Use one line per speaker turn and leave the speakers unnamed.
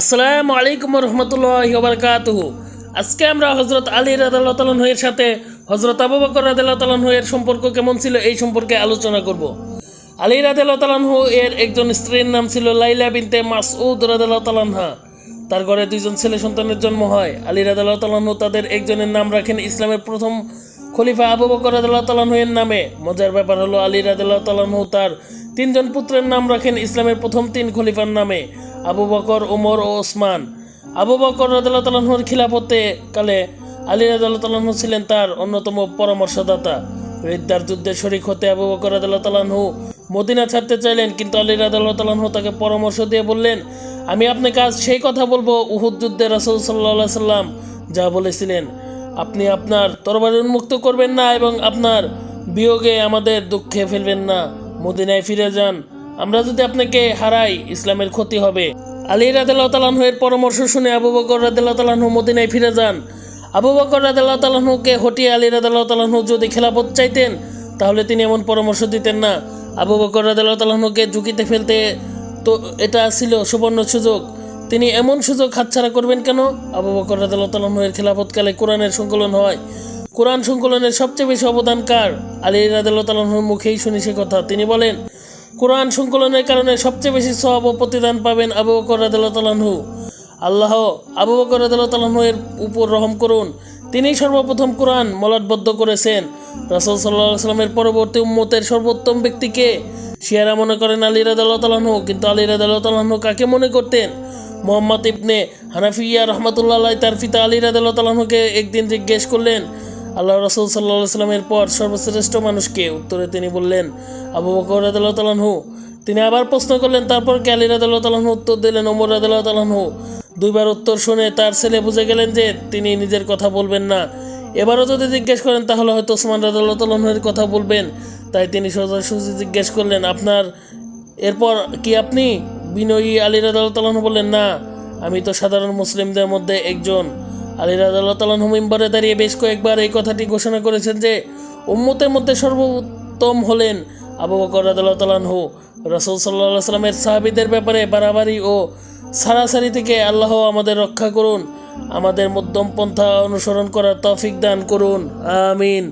আসসালামু আলাইকুম রহমতুল্লাহ বারকাতুহু। আজকে আমরা হজরত আলী রাদাল্লাহর সাথে হজরত আবু বকর রাদাল্লাহ এর সম্পর্ক কেমন ছিল এই সম্পর্কে আলোচনা করব। আলী রাদাল্লাহ এর একজন স্ত্রীর নাম ছিল লাইলা বিনতে মাসউদ রাদাল্লাহা তার ঘরে দুইজন ছেলে সন্তানের জন্ম হয়। আলী রাদাল্লাহ তাদের একজনের নাম রাখেন ইসলামের প্রথম খলিফা আবু বকর রাদাল্লাহ এর নামে। মজার ব্যাপার হলো আলী রাদাল্লাহ তার তিনজন পুত্রের নাম রাখেন ইসলামের প্রথম তিন খলিফার নামে। আবু বকর ওমর ও ওসমান। আবু বকর তালাহুর খিলাফতে কালে আলী তালাহু ছিলেন তার অন্যতম পরামর্শদাতা। রিদ্দার যুদ্ধে শরিক হতে আবু বকর তালাহু মদিনা ছাড়তে চাইলেন, কিন্তু আলী তালাহু তাকে পরামর্শ দিয়ে বললেন, আমি আপনাকে আজ সেই কথা বলব, উহুদ যুদ্ধে রাসুল সাল্লাহ সাল্লাম যা বলেছিলেন। আপনি আপনার তরবারি উন্মুক্ত করবেন না এবং আপনার বিয়োগে আমাদের দুঃখে ফেলবেন না। মদিনায় ফিরে যান। আমরা যদি আপনাকে হারাই, ইসলামের ক্ষতি হবে। আলী রাদেল্লাহ তালাহের পরামর্শ শুনে আবু বকর রাদেল্লাহ তালাহু মদিনায় ফিরে যান। আবু বকর রাদেল্লাহ তালাহুকে হটিয়ে আলী রাদেল্লাহ তালাহু যদি খেলাপথ চাইতেন, তাহলে তিনি এমন পরামর্শ দিতেন না। আবু বকর রাদেল্লাহ তালাহুকে ঝুঁকিতে ফেলতে তো এটা ছিল সুবর্ণ সুযোগ। তিনি এমন সুযোগ হাতছাড়া করবেন কেন? আবু বকর রাদেল্লাহ তালাহের খেলাপথকালে কোরআনের সংকলন হয়। কোরআন সংকলনের সবচেয়ে বেশি অবদান কার? আলী রাদেল্লাহ তালাহুর মুখেই শুনি সে কথা। তিনি বলেন কোরআন সংকলনের কারণে সবচেয়ে বেশি সব ও প্রতিদান পাবেন আবু বকর তাআলাহু আল্লাহ আবু বকর তাআলাহু এর উপর রহম করুন। তিনি সর্বপ্রথম কোরআন মলাটবদ্ধ করেছেন। রাসূল আলাইহি সাল্লামের পরবর্তী উম্মতের সর্বোত্তম ব্যক্তিকে শিয়ারা মনে করেন আলী তাআলাহু কিন্তু আলী তাআলাহু কাকে মনে করতেন? মোহাম্মদ ইবনে হানাফিয়া রহমাতুল্লাহ তার পিতা আলী তাআলাহুকে একদিন জিজ্ঞেস করলেন আল্লাহ রসুল সাল্লাহ সাল্লামের পর সর্বশ্রেষ্ঠ মানুষকে উত্তরে তিনি বললেন, আবু বকর রাদাল্লাহ তালাহু তিনি আবার প্রশ্ন করলেন, তারপর কে আলী রাদাল্লাহ উত্তর দিলেন, ওমর রাদাল্লাহ তালাহু দুইবার উত্তর শুনে তার ছেলে বুঝে গেলেন যে তিনি নিজের কথা বলবেন না। এবারও যদি জিজ্ঞেস করেন, তাহলে হয়তো ওসমান রাদাল্লাহ কথা বলবেন। তাই তিনি সোজাসুজি জিজ্ঞেস করলেন, আপনার, এরপর কি আপনি? বিনয়ী আলী রাদাল্লাহ বললেন, না, আমি তো সাধারণ মুসলিমদের মধ্যে একজন। আলী রাজাল্লাহ তালাহ মিম্বরে দাঁড়িয়ে বেশ কয়েকবার এই কথাটি ঘোষণা করেছেন যে, উম্মতের মধ্যে সর্বোত্তম হলেন আবু বকর রাজাল্লাহ তালাহু রসুল সাল্লাহ সাল্লামের সাহাবিদের ব্যাপারে বাড়াবাড়ি ও সারাসারি থেকে আল্লাহ আমাদের রক্ষা করুন, আমাদের মধ্যম পন্থা অনুসরণ করার তফিক দান করুন, আমিন।